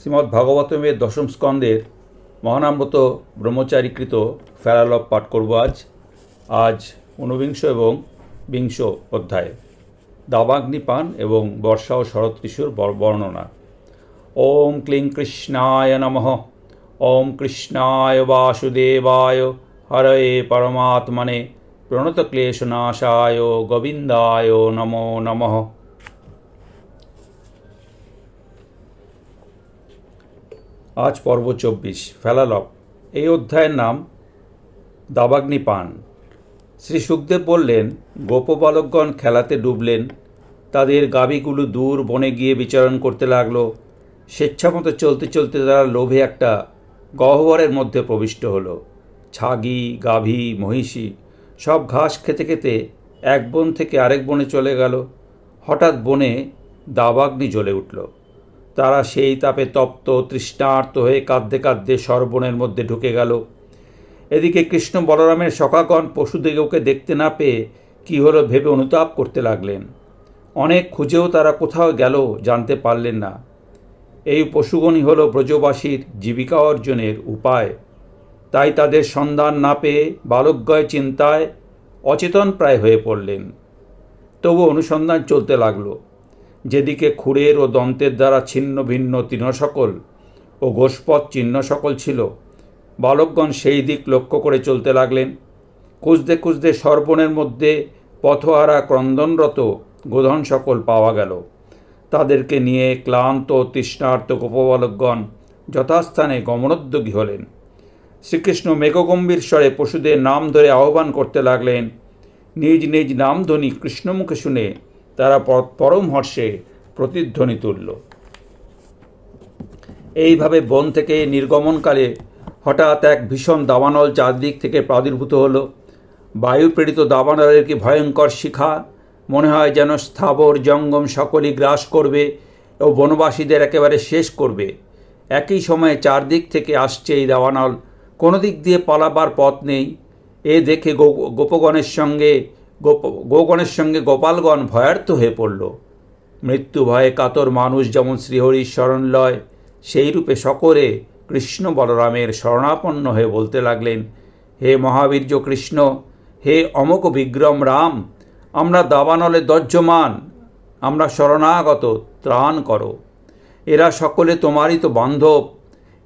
শ্রীমদ্ ভাগবতমের দশম স্কন্দের মহানামৃত ব্রহ্মচারীকৃত ফেরালপ পাঠ করব আজ। আজ ঊনবিংশ এবং বিংশ অধ্যায়। দাবাগ্নিপান এবং বর্ষা ও শরৎ ঋষুর বর্ণনা। ওম ক্লিং কৃষ্ণায় নমঃ। ওম কৃষ্ণায় বাসুদেবায়। হরয়ে পরমাত্মনে। প্রণতক্লেশনাশায় গোবিন্দায় নমো নমঃ। আজ পর্ব চব্বিশ ফেলালপ এই অধ্যায়ের নাম দাবাগ্নি পান। শ্রী সুখদেব বললেন, গোপবালকগণ খেলাতে ডুবলেন, তাদের গাভীগুলো দূর বনে গিয়ে বিচরণ করতে লাগল। স্বেচ্ছামতো চলতে চলতে তারা লোভে একটা গহ্বরের মধ্যে প্রবিষ্ট হলো। ছাগি, গাভী, মহিষী, সব ঘাস খেতে খেতে এক বন থেকে আরেক বনে চলে গেল। হঠাৎ বনে দাবাগ্নি জ্বলে উঠল। তারা সেই তাপে তপ্ত, তৃষ্ণার্ত হয়ে কাঁদতে কাঁদতে সরবনের মধ্যে ঢুকে গেল। এদিকে কৃষ্ণ বলরামের সখাগণ পশুদিগকে দেখতে না পেয়ে কী হলো ভেবে অনুতাপ করতে লাগলেন। অনেক খুঁজেও তারা কোথাও গেল জানতে পারলেন না। এই পশুগণই হলো ব্রজবাসীর জীবিকা অর্জনের উপায়। তাই তাদের সন্ধান না পেয়ে বালকগয় চিন্তায় অচেতন প্রায় হয়ে পড়লেন। তবু অনুসন্ধান চলতে লাগল। যেদিকে খুঁড়ের ও দন্তের দ্বারা ছিন্ন ভিন্ন তৃণসকল ও গোষ্পদ চিহ্ন সকল ছিল, বালকগণ সেই দিক লক্ষ্য করে চলতে লাগলেন। খুঁজতে খুঁজতে সর্বনের মধ্যে পথহারা ক্রন্দনরত গোধন সকল পাওয়া গেল। তাদেরকে নিয়ে ক্লান্ত তৃষ্ণার্ত গোপবালকগণ যথাস্থানে গমনোদ্যোগী হলেন। শ্রীকৃষ্ণ মেঘগম্ভীর স্বরে পশুদের নাম ধরে আহ্বান করতে লাগলেন। নিজ নিজ নামধ্বনি কৃষ্ণমুখে শুনে তারা পরম হর্ষে প্রতিধ্বনি তুলল। এইভাবে বন থেকে নির্গমনকালে হঠাৎ এক ভীষণ দাবানল চারদিক থেকে প্রাদুর্ভূত হলো। বায়ু প্রেরিত দাবানলের কি ভয়ঙ্কর শিখা মনে হয় যেন স্থাবর জঙ্গম সকলই গ্রাস করবে ও বনবাসীদের একেবারে শেষ করবে। একই সময়ে চারদিক থেকে আসছে এই দাবানল। কোনো দিক দিয়ে পালাবার পথ নেই। এ দেখে গোপগণের সঙ্গে গোপ, গোগণের সঙ্গে গোপালগণ ভয়ার্থ হয়ে পড়ল। মৃত্যু ভয়ে কাতর মানুষ যেমন শ্রীহরির শরণ লয় সেই রূপে সকলে কৃষ্ণ বলরামের শরণাপন্ন হয়ে বলতে লাগলেন, হে মহাবীর্য কৃষ্ণ, হে অমক বিগ্রম রাম, আমরা দাবানলে দজ্জমান আমরা শরণাগত ত্রাণ করো। এরা সকলে তোমারই তো বান্ধব,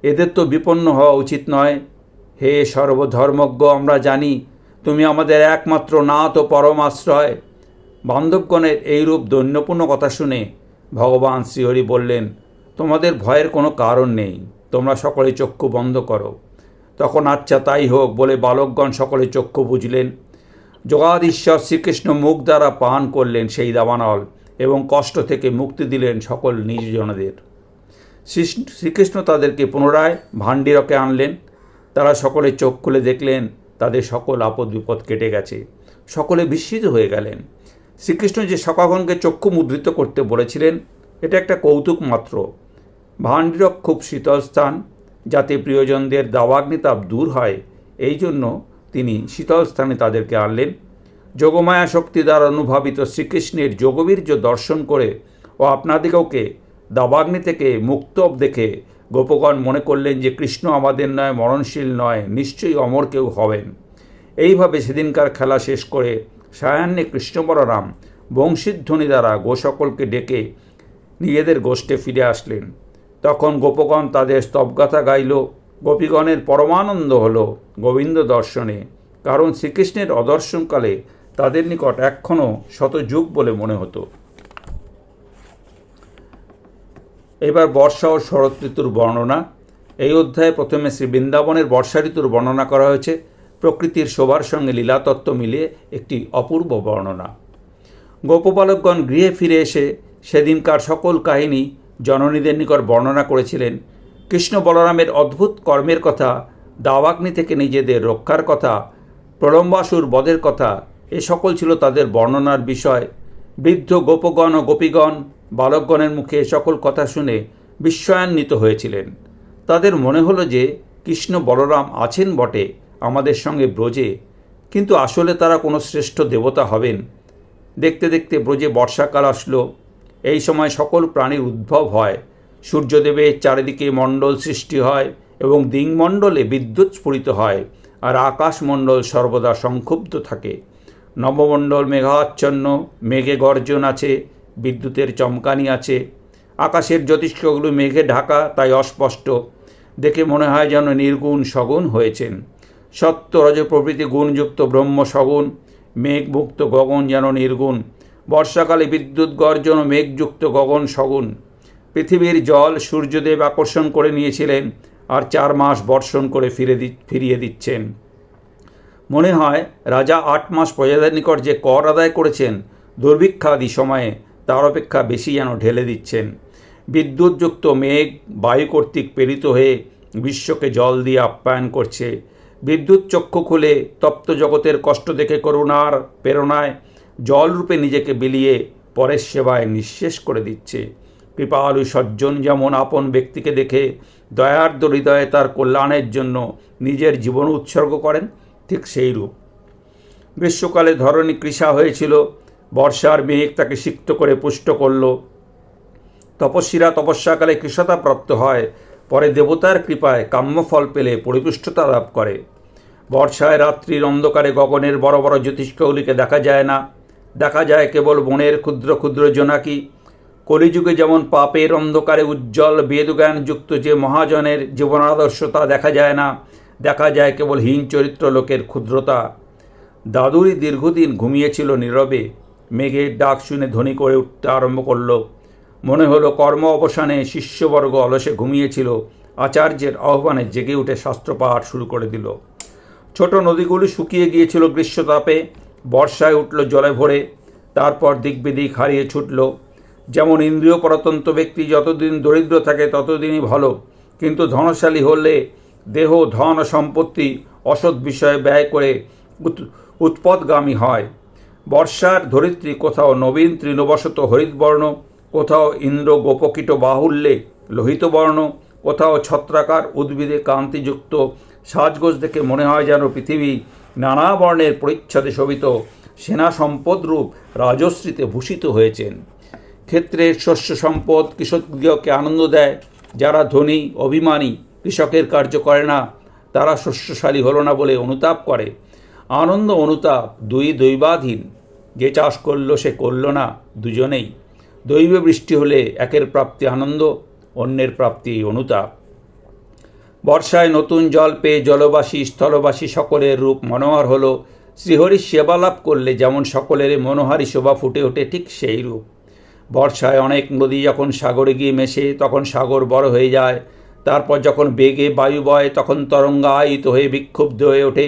এদের তো বিপন্ন হওয়া উচিত নয়। হে সর্বধর্মজ্ঞ, আমরা জানি তুমি আমাদের একমাত্র নাথ ও পরম আশ্রয়। বান্ধবগণের এইরূপ দৈন্যপূর্ণ কথা শুনে ভগবান শ্রীহরি বললেন, তোমাদের ভয়ের কোনো কারণ নেই, তোমরা সকলে চক্ষু বন্ধ করো। তখন আচ্ছা তাই হোক, বলে বালকগণ সকলে চক্ষু বুঝলেন। যোগাধীশ্বর শ্রীকৃষ্ণ মুখ দ্বারা পান করলেন সেই দাবানল এবং কষ্ট থেকে মুক্তি দিলেন সকল নিজজনদের শ্রী- শ্রীকৃষ্ণ তাদেরকে পুনরায় ভাণ্ডিরকে আনলেন। তারা সকলে চোখ খুলে দেখলেন তাদের সকল আপদ বিপদ কেটে গেছে। সকলে বিস্মিত হয়ে গেলেন। শ্রীকৃষ্ণ যে সকাগণকে চক্ষু মুদ্রিত করতে বলেছিলেন, এটা একটা কৌতুক মাত্র। ভাণ্ডিরক খুব শীতল স্থান, যাতে প্রিয়জনদের দাবাগ্নিতাপ দূর হয়, এই জন্য তিনি শীতল স্থানে তাদেরকে আনলেন। যোগমায়া শক্তি দ্বারা অনুভাবিত শ্রীকৃষ্ণের যোগবীর্য দর্শন করে ও আপনাদিগকে দাবাগ্নি থেকে মুক্ত দেখে গোপগণ মনে করলেন যে কৃষ্ণ আমাদের নয়, মরণশীল নয়, নিশ্চয়ই অমর কেউ হবেন। এইভাবে সেদিনকার খেলা শেষ করে সায়ান্নে কৃষ্ণ বলরাম, বংশীধ্বনি দ্বারা গো সকলকে ডেকে নিজেদের গোষ্ঠে ফিরে আসলেন। তখন গোপগণ তাদের স্তবগাথা গাইল, গোপীগণের পরমানন্দ হল গোবিন্দ দর্শনে, কারণ শ্রীকৃষ্ণের অদর্শনকালে তাদের নিকট এক্ষণও শতযুগ বলে মনে হতো। এবার বর্ষা ও শরৎ ঋতুর বর্ণনা। এই অধ্যায়ে প্রথমে শ্রী বৃন্দাবনের বর্ষা ঋতুর বর্ণনা করা হয়েছে। প্রকৃতির শোভার সঙ্গে লীলাতত্ত্ব মিলিয়ে একটি অপূর্ব বর্ণনা। গোপবালকগণ গৃহে ফিরে এসে সেদিনকার সকল কাহিনী জননীদের নিকট বর্ণনা করেছিলেন। কৃষ্ণ বলরামের অদ্ভুত কর্মের কথা, দাওয়াগ্নি থেকে নিজেদের রক্ষার কথা, প্রলম্বাসুর বদের কথা, এ সকল ছিল তাদের বর্ণনার বিষয়। বৃদ্ধ গোপগণ ও গোপীগণ বালকগণের মুখে সকল কথা শুনে বিস্ময়ান্বিত হয়েছিলেন। তাদের মনে হলো যে, কৃষ্ণ বলরাম আছেন বটে আমাদের সঙ্গে ব্রজে, কিন্তু আসলে তারা কোনো শ্রেষ্ঠ দেবতা হবেন। দেখতে দেখতে ব্রজে বর্ষাকাল আসলো। এই সময় সকল প্রাণীর উদ্ভব হয়। সূর্যদেবের চারিদিকে মণ্ডল সৃষ্টি হয় এবং দিংমণ্ডলে বিদ্যুৎ স্ফুরিত হয় আর আকাশমণ্ডল সর্বদা সংক্ষুব্ধ থাকে। নবমণ্ডল মেঘাচ্ছন্ন, মেঘে গর্জন আছে বিদ্যুতের চমকানি আছে। আকাশের জ্যোতিষ্কগুলো মেঘে ঢাকা, তাই অস্পষ্ট। দেখে মনে হয় যেন নির্গুণ সগুণ হয়েছেন। সত্য, রজ প্রভৃতি গুণযুক্ত ব্রহ্ম সগুণ। মেঘমুক্ত গগন যেন নির্গুণ। বর্ষাকালে বিদ্যুৎ গর্জন মেঘযুক্ত গগন সগুণ। পৃথিবীর জল সূর্যদেব আকর্ষণ করে নিয়েছিলেন আর চার মাস বর্ষণ করে ফিরে দি, ফিরিয়ে দিচ্ছেন। মনে হয় রাজা আট মাস প্রজাদের নিকট যে কর আদায় করেছেন, দুর্ভিক্ষাদি সময়ে তার অপেক্ষা বেশি যেন ঢেলে দিচ্ছেন। বিদ্যুৎযুক্ত মেঘ বায়ু কর্তৃক প্রেরিত হয়ে বিশ্বকে জল দিয়ে আপ্যায়ন করছে। বিদ্যুৎ চক্ষু খুলে তপ্ত জগতের কষ্ট দেখে করুণার প্রেরণায় জলরূপে নিজেকে বিলিয়ে পরের সেবায় নিঃশেষ করে দিচ্ছে। কৃপালু সজ্জন যেমন আপন ব্যক্তিকে দেখে দয়ার্দ হৃদয়ে তার কল্যাণের জন্য নিজের জীবন উৎসর্গ করেন, ঠিক সেই রূপ গ্রীষ্মকালে ধরণী কৃষা হয়েছিল। বর্ষার মেঘ তাকে সিক্ত করে পুষ্ট করল। তপস্বীরা তপস্যাকালে কৃষতা প্রাপ্ত হয়, পরে দেবতার কৃপায় কাম্যফল পেলে পরিপুষ্টতা লাভ করে। বর্ষায় রাত্রির অন্ধকারে গগনের বড় বড় জ্যোতিষ্কগুলিকে দেখা যায় না। দেখা যায় কেবল বনের ক্ষুদ্র ক্ষুদ্র জোনাকি। কলিযুগে যেমন পাপের অন্ধকারে উজ্জ্বল বেদজ্ঞানযুক্ত যে মহাজনের জীবনাদর্শ তা দেখা যায় না, দেখা যায় কেবল হীন চরিত্র লোকের ক্ষুদ্রতা। দাদুরি দীর্ঘদিন ঘুমিয়েছিল নীরবে। মেঘের ডাক শুনে ধ্বনি করে উঠতে আরম্ভ করল। মনে হলো কর্ম অবসানে শিষ্যবর্গ অলসে ঘুমিয়েছিল। আচার্যের আহ্বানে জেগে উঠে শাস্ত্র শাস্ত্রপাঠ শুরু করে দিল। ছোট নদীগুলি শুকিয়ে গিয়েছিল গ্রীষ্মতাপে। বর্ষায় উঠল জলে ভরে। তারপর দিক বিদিক হারিয়ে ছুটল। যেমন ইন্দ্রিয় পরতন্ত্র ব্যক্তি যতদিন দরিদ্র থাকে ততদিনই ভালো। কিন্তু ধনশালী হলে দেহ, ধন, সম্পত্তি অসৎ বিষয়ে ব্যয় করে উৎ- উৎপদগামী হয়। বর্ষার ধরিত্রী কোথাও নবীন তৃণবশত হরিতবর্ণ কোথাও ইন্দ্র গোপকীট বাহুল্যে লোহিত বর্ণ, কোথাও ছত্রাকার উদ্ভিদে কান্তিযুক্ত সাজগোজ দেখে মনে হয় যেন পৃথিবী নানা বর্ণের পরিচ্ছদে শোভিত। সেনা সম্পদ রূপ রাজশ্রীতে ভূষিত হয়েছেন। ক্ষেত্রের শস্য সম্পদ কৃষকদিগকে আনন্দ দেয়। যারা ধনী, অভিমানী, কৃষকের কার্য করে না, তারা শস্যশালী হলো না বলে অনুতাপ করে। আনন্দ অনুতাপ দুই দৈবাধীন। যে চাষ করল সে করল না, দুজনেই। দৈব বৃষ্টি হলে একের প্রাপ্তি আনন্দ, অন্যের প্রাপ্তি অনুতাপ। বর্ষায় নতুন জল পেয়ে জলবাসী, স্থলবাসী সকলের রূপ মনোহর হল। শ্রীহরির সেবা লাভ করলে যেমন সকলের মনোহারী শোভা ফুটে ওঠে ঠিক সেই রূপ। বর্ষায় অনেক নদী যখন সাগরে গিয়ে মেশে, তখন সাগর বড় হয়ে যায়। তারপর যখন বেগে বায়ু বয়, তখন তরঙ্গায়িত হয়ে বিক্ষুব্ধ হয়ে ওঠে।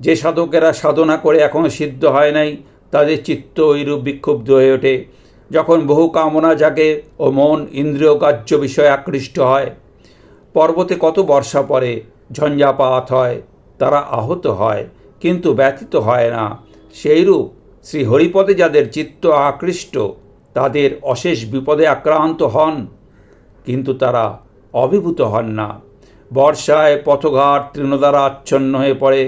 যে সাধকেরা সাধনা করে এখনও সিদ্ধ হয় নাই তাদের চিত্ত ওইরূপ বিক্ষুব্ধ হয়ে ওঠে। যখন বহু কামনা জাগে ও মন ইন্দ্রিয় গ্রাহ্য বিষয়ে আকৃষ্ট হয়, পর্বতে কত বর্ষা পড়ে, ঝঞ্ঝাপাত হয়, তারা আহত হয়, কিন্তু ব্যথিত হয় না। সেইরূপ শ্রী হরিপদে যাদের চিত্ত আকৃষ্ট, তাদের অশেষ বিপদে আক্রান্ত হন, কিন্তু তারা অভিভূত হন না। বর্ষায় পথঘাট তৃণদ্বারা আচ্ছন্ন হয়ে পড়ে,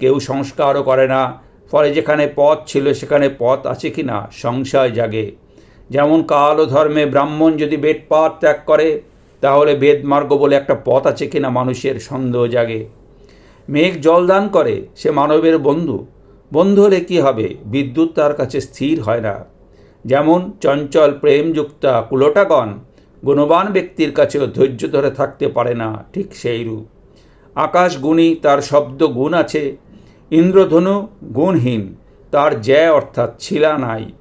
কেউ সংস্কারও করে না ফলে যেখানে পথ ছিল সেখানে পথ আছে কি না? সংশয় জাগে। যেমন কাল ও ধর্মে ব্রাহ্মণ যদি বেদপাত ত্যাগ করে, তাহলে বেদমার্গ বলে একটা পথ আছে কিনা মানুষের সন্দেহ জাগে। মেঘ জলদান করে, সে মানবের বন্ধু। বন্ধু হলে কী হবে? বিদ্যুৎ তার কাছে স্থির হয় না। যেমন চঞ্চল প্রেমযুক্তা কুলোটাগণ, গুণবান ব্যক্তির কাছেও ধৈর্য ধরে থাকতে পারে না, ঠিক সেই রূপ। আকাশ গুণী তার শব্দ গুণ আছে ইন্দ্রধনু গুণহীন, তার জ্যা অর্থাৎ ছিলা নাই।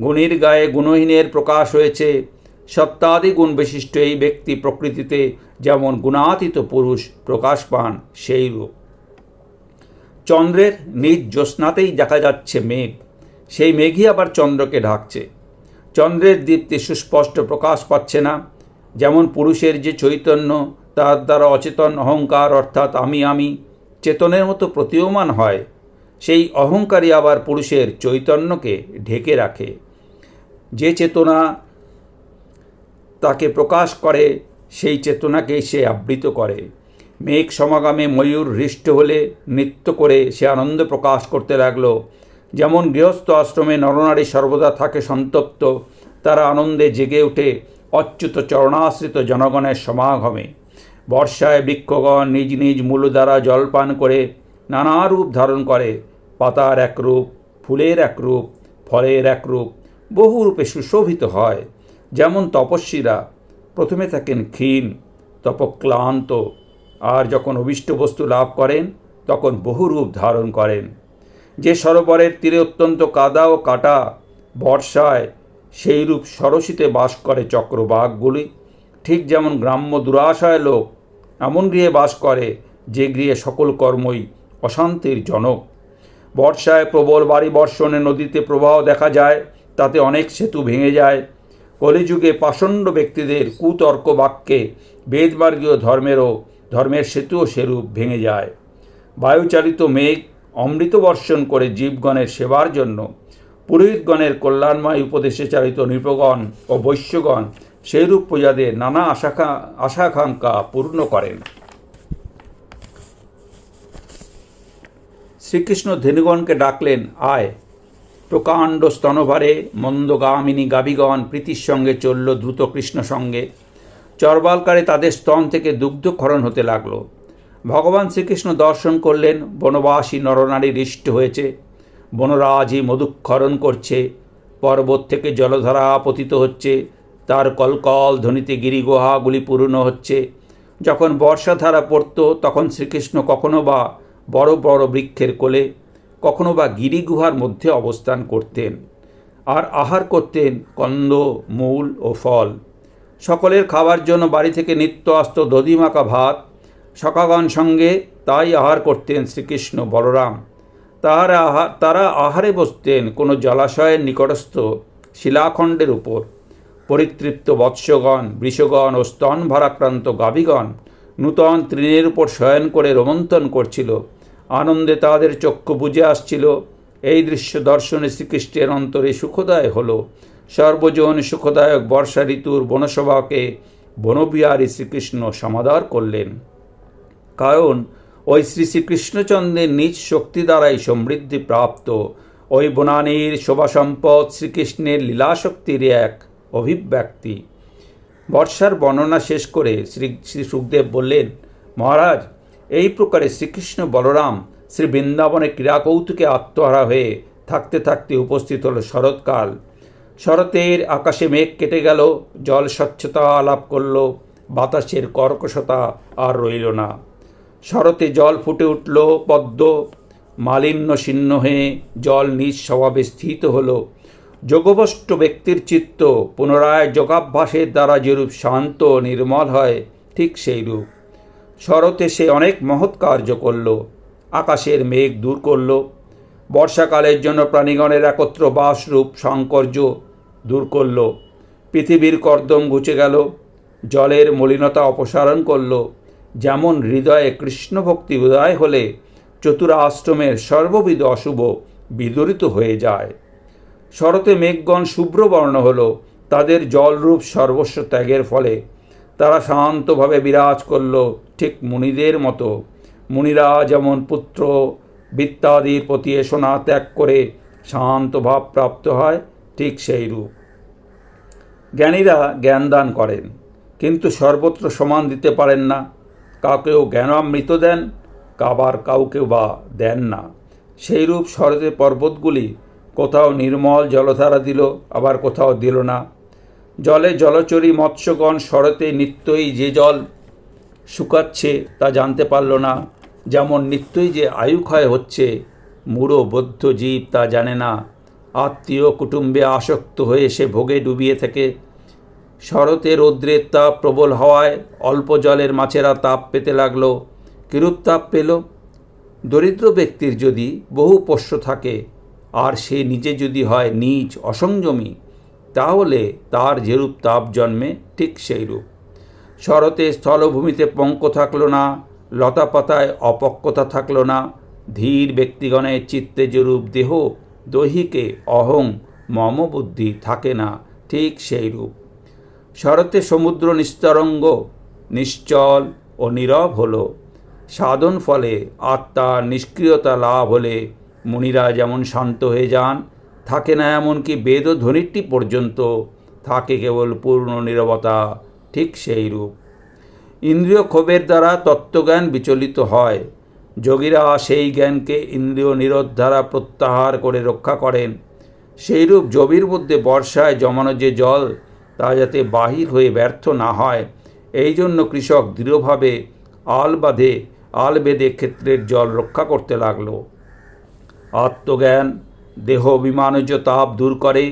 গুণীর গায়ে গুণহীনের প্রকাশ হয়েছে। সত্তাদি গুণ বিশিষ্ট এই ব্যক্তি প্রকৃতিতে যেমন গুণাতীত পুরুষ প্রকাশ পান সেই রূপ চন্দ্রের নিজ জ্যোৎস্নাতেই দেখা যাচ্ছে মেঘ। সেই মেঘই আবার চন্দ্রকে ঢাকছে। চন্দ্রের দীপ্তি সুস্পষ্ট প্রকাশ পাচ্ছে না। যেমন পুরুষের যে চৈতন্য, তার দ্বারা অচেতন অহংকার অর্থাৎ আমি আমি চেতনের মতো প্রতীয়মান হয়, সেই অহংকারী আবার পুরুষের চৈতন্যকে ঢেকে রাখে। যে চেতনা তাকে প্রকাশ করে, সেই চেতনাকে সে আবৃত করে। মেঘ সমাগমে ময়ূর হৃষ্ট হলে নৃত্য করে সে আনন্দ প্রকাশ করতে লাগল। যেমন গৃহস্থ আশ্রমে নরনারী সর্বদা থাকে সন্তপ্ত, তারা আনন্দে জেগে ওঠে অচ্যুত চরণাশ্রিত জনগণের সমাগমে। বর্ষায় বৃক্ষগণ নিজ নিজ মূল দ্বারা জলপান করে নানা রূপ ধারণ করে। পাতার একরূপ ফুলের একরূপ ফলের একরূপ বহু রূপে সুশোভিত হয়। যেমন তপস্বীরা প্রথমে থাকেন ক্ষীণ তপক্লান্ত আর যখন অভিষ্ট বস্তু লাভ করেন, তখন বহু রূপ ধারণ করেন। যে সরোবরের তীরে অত্যন্ত কাদা ও কাটা বর্ষায়, সেই রূপ সরসিতে বাস করে চক্রবাঘগুলি ঠিক যেমন গ্রাম্য দুরাশায় লোক এমন গৃহে বাস করে যে গৃহে সকল কর্মই অশান্তির জনক। বর্ষায় প্রবল বাড়ি বর্ষণে নদীতে প্রবাহ দেখা যায়, তাতে অনেক সেতু ভেঙে যায়। কলিযুগে পাষণ্ড ব্যক্তিদের কুতর্ক বাক্যে বেদমার্গীয় ধর্মেরও, ধর্মের সেতুও সেরূপ ভেঙে যায়। বায়ুচালিত মেঘ অমৃত বর্ষণ করে জীবগণের সেবার জন্য। পুরোহিতগণের কল্যাণময় উপদেশে চালিত নৃপগণ ও বৈশ্যগণ সেইরূপ প্রজাদের নানা আশাকা আশাকাঙ্ক্ষা পূর্ণ করেন। শ্রীকৃষ্ণ ধেনুগণকে ডাকলেন, আয়। প্রকাণ্ড স্তনভারে মন্দগামিনী গাবিগণ প্রীতির সঙ্গে চলল দ্রুত কৃষ্ণ সঙ্গে। চরবালকারে তাদের স্তন থেকে দুগ্ধক্ষরণ হতে লাগল। ভগবান শ্রীকৃষ্ণ দর্শন করলেন, বনবাসী নরনারী হৃষ্ট হয়েছে। বনরাজই মধুক্ষরণ করছে, পর্বত থেকে জলধারা পতিত হচ্ছে। তার কলকল, ধ্বনিতে গিরিগুহাগুলি পূর্ণ হচ্ছে। যখন বর্ষাধারা পড়ত, তখন শ্রীকৃষ্ণ কখনো বা বড় বড় বৃক্ষের কোলে, কখনো বা গিরিগুহার মধ্যে অবস্থান করতেন আর আহার করতেন কন্দ, মূল ও ফল। সকলের খাবার জন্য বাড়ি থেকে নিত্য আসত দধিমাকা ভাত সকাগণ সঙ্গে তাই আহার করতেন শ্রীকৃষ্ণ বলরাম। তাহারা আহার তারা আহারে বসতেন, কোনো জলাশয়ের নিকটস্থ শিলাখণ্ডের উপর। পরিতৃপ্ত বৎসগণ বৃষগণ ও স্তন ভারাক্রান্ত গাভীগণ নূতন তৃণের উপর শয়ন করে রোমন্থন করছিল। আনন্দে তাদের চক্ষু বুঝে আসছিল। এই দৃশ্য দর্শনে শ্রীকৃষ্ণের অন্তরে সুখদায় হল। সর্বজন সুখদায়ক বর্ষা ঋতুর বনসভাকে বনবিহারী শ্রীকৃষ্ণ সমাদার করলেন। কারণ ওই শ্রী শ্রীকৃষ্ণচন্দ্রের নিজ শক্তি দ্বারাই সমৃদ্ধি প্রাপ্ত। ওই বনানীর শোভা সম্পদ শ্রীকৃষ্ণের লীলাশক্তির এক অভিব্যক্তি। বর্ষার বর্ণনা শেষ করে শ্রী শ্রী সুখদেব বললেন, মহারাজ, এই প্রকারে শ্রীকৃষ্ণ বলরাম শ্রী বৃন্দাবনে ক্রীড়াকৌতুকে আত্মহারা হয়ে থাকতে থাকতে উপস্থিত হল শরৎকাল। শরতের আকাশে মেঘ কেটে গেল, জল স্বচ্ছতা লাভ করল, বাতাসের কর্কশতা আর রইল না। শরতে জল ফুটে উঠল পদ্ম, মালিন্য শীর্ণ হয়ে জল নিজ স্বভাবে স্থিত হল। যোগভষ্ট ব্যক্তির চিত্ত পুনরায় যোগাভ্যাসের দ্বারা যেরূপ শান্ত নির্মল হয়, ঠিক সেই রূপ শরতে সে অনেক মহৎ কার্য করল, আকাশের মেঘ দূর করল, বর্ষাকালের জন্য প্রাণীগণের একত্র বাসরূপ সংকর্য দূর করল, পৃথিবীর কর্দম ঘুচে গেল, জলের মলিনতা অপসারণ করল, যেমন হৃদয়ে কৃষ্ণভক্তি উদয় হলে চতুরা আশ্রমের সর্ববিধ অশুভ বিদরিত হয়ে যায়। শরতে মেঘগণ শুভ্রবর্ণ হল, তাদের জলরূপ সর্বস্ব ত্যাগের ফলে। তারা শান্তভাবে বিরাজ করল ঠিক মুনিদের মতো। মুনিরা যেমন পুত্র বিত্তাদির প্রতি এসোনা ত্যাগ করে শান্ত ভাব প্রাপ্ত হয়, ঠিক সেই রূপ। জ্ঞানীরা জ্ঞান দান করেন, কিন্তু সর্বত্র সমান দিতে পারেন না। কাউকেও জ্ঞানামৃত দেন, কাবার কাউকে বা দেন না। সেইরূপ শরতে পর্বতগুলি কোথাও নির্মল জলধারা দিল, আবার কোথাও দিল না। জলে জলচরী মৎস্যগণ শরতে নিত্যই যে জল শুকাচ্ছে তা জানতে পারল না। যেমন নিত্যই যে আয়ুক্ষয় হচ্ছে, মূঢ় বদ্ধ জীব তা জানে না। আত্মীয় কুটুম্বে আসক্ত হয়ে সে ভোগে ডুবিয়ে থেকে। শরতে রৌদ্রের তাপ প্রবল হওয়ায় অল্প জলের মাছেরা তাপ পেতে লাগল। কিরূপ তাপ পেল? দরিদ্র ব্যক্তির যদি বহু পোষ্য থাকে আর সে নিজে যদি হয় নিজ অসংযমী, তাহলে তার যেরূপ তাপ জন্মে ঠিক সেই রূপ শরতে স্থলভূমিতে পঙ্ক থাকল না লতা পাতায় অপক্কতা থাকল না, ধীর ব্যক্তিগণের চিত্তে যেরূপ দেহ, দৈহিকে অহং মম বুদ্ধি থাকে না, ঠিক সেই রূপ শরতে সমুদ্র নিস্তরঙ্গ, নিশ্চল ও নীরব হল, সাধন ফলে আত্মার নিষ্ক্রিয়তা লাভ হলে মুনিরা যেমন শান্ত হয়ে যান, থাকে না এমনকি বেদধ্বনিটি পর্যন্ত থাকে কেবল পূর্ণ নীরবতা, ঠিক সেই রূপ। ইন্দ্রিয় ক্ষোভের দ্বারা তত্ত্বজ্ঞান বিচলিত হয়। যোগীরা সেই জ্ঞানকে ইন্দ্রিয় নিরোধ দ্বারা প্রত্যাহার করে রক্ষা করেন। সেইরূপ জবির মধ্যে বর্ষায় জমানো যে জল, তা যাতে বাহির হয়ে ব্যর্থ না হয়, এই জন্য কৃষক দৃঢ়ভাবে আল বাঁধে, আল বেঁধে ক্ষেত্রের জল রক্ষা করতে লাগল। আত্মজ্ঞান দেহ বিমানজ তাপ দূর করে,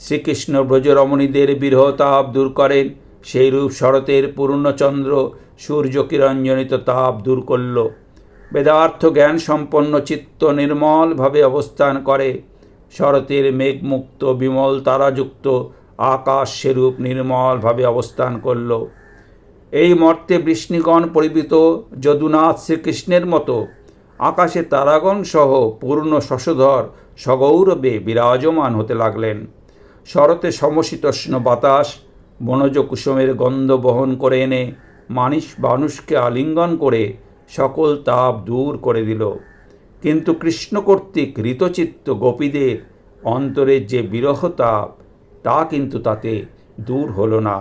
শ্রীকৃষ্ণ ব্রজরমণীদের বিরহ তাপ দূর করেন সেইরূপ শরতের পূর্ণচন্দ্র সূর্য কিরঞ্জনিত তাপ দূর করল। বেদার্থ জ্ঞান সম্পন্ন চিত্ত নির্মলভাবে অবস্থান করে। শরতের মেঘমুক্ত বিমল তারাযুক্ত আকাশ সেরূপ নির্মলভাবে অবস্থান করল। এই মর্তে বৃষ্ণিগণ পরিবৃত যদুনাথ শ্রীকৃষ্ণের মতো আকাশে তারাগণ সহ পূর্ণ শশধর সগৌরবে বিরাজমান হতে লাগলেন। শরতে সমশীতোষ্ণ বাতাস, বনজ কুসুমের গন্ধ বহন করে এনে মানুষ, মানুষকে আলিঙ্গন করে সকল তাপ দূর করে দিল। কিন্তু কৃষ্ণ কর্তৃক ঋতচিত্ত গোপীদের অন্তরের যে বিরহ তাপ, তা কিন্তু তাতে দূর হলো না।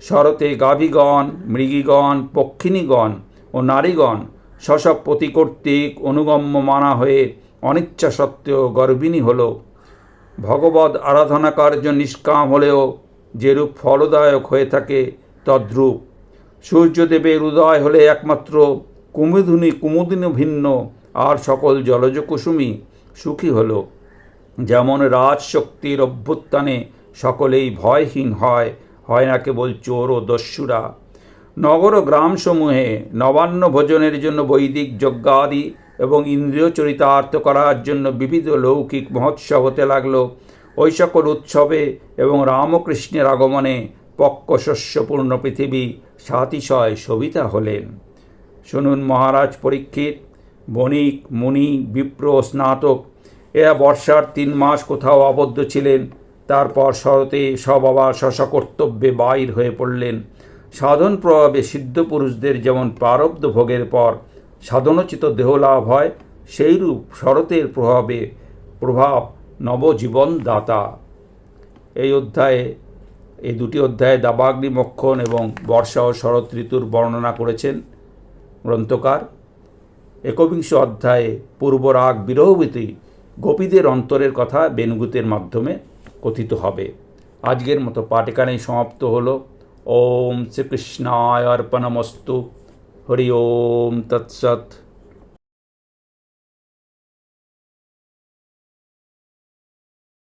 শরতে গাভীগণ, মৃগীগণ, পক্ষিণীগণ ও নারীগণ শশব পতি কর্তৃক অনুগম্য মানা হয়ে অনিচ্ছা সত্ত্বেও গর্বিণী হল। ভগবদ আরাধনা কার্য নিষ্কাম হলেও যেরূপ ফলদায়ক হয়ে থাকে, তদ্রূপ। সূর্যদেবের উদয় হলে একমাত্র কুমুদিনী কুমুদিনী ভিন্ন, আর সকল জলজ কুসুমী সুখী হল। যেমন রাজশক্তির অভ্যুত্থানে সকলেই ভয়হীন হয় হয় না কেবল চোর ও দস্যুরা। নগর ও গ্রামসমূহে নবান্ন ভোজনের জন্য বৈদিক যজ্ঞাদি এবং ইন্দ্রিয় চরিতার্থ করার জন্য বিবিধ লৌকিক মহোৎসব হতে লাগল। ওই সকল উৎসবে এবং রামকৃষ্ণের আগমনে পক্ক শস্যপূর্ণ পৃথিবী সাতিশয় সবিতা হলেন। শুনুন মহারাজ পরীক্ষিত, বণিক, মুনি, বিপ্র স্নাতক, এরা বর্ষার তিন মাস কোথাও আবদ্ধ ছিলেন, তারপর শরতে সব আবার স্বস্ব কর্তব্যে বাইর হয়ে পড়লেন। সাধন প্রভাবে সিদ্ধ পুরুষদের যেমন প্রারব্ধ ভোগের পর সাধনোচিত দেহ লাভ হয়, সেইরূপ শরতের প্রভাবে প্রভাব নবজীবন দাতা এই অধ্যায়ে, এই দুটি অধ্যায়ে দাবাগ্নি মক্ষণ এবং বর্ষা ও শরৎ ঋতুর বর্ণনা করেছেন গ্রন্থকার। একবিংশ অধ্যায়ে পূর্বরাগ বিরহবতী গোপীদের অন্তরের কথা বেনুগুতের মাধ্যমে কথিত হবে। আজকের মতো পাঠ এখানেই সমাপ্ত হলো। ओम श्री कृष्णाय अर्पणमस्तु। हरि ओम तत्सत।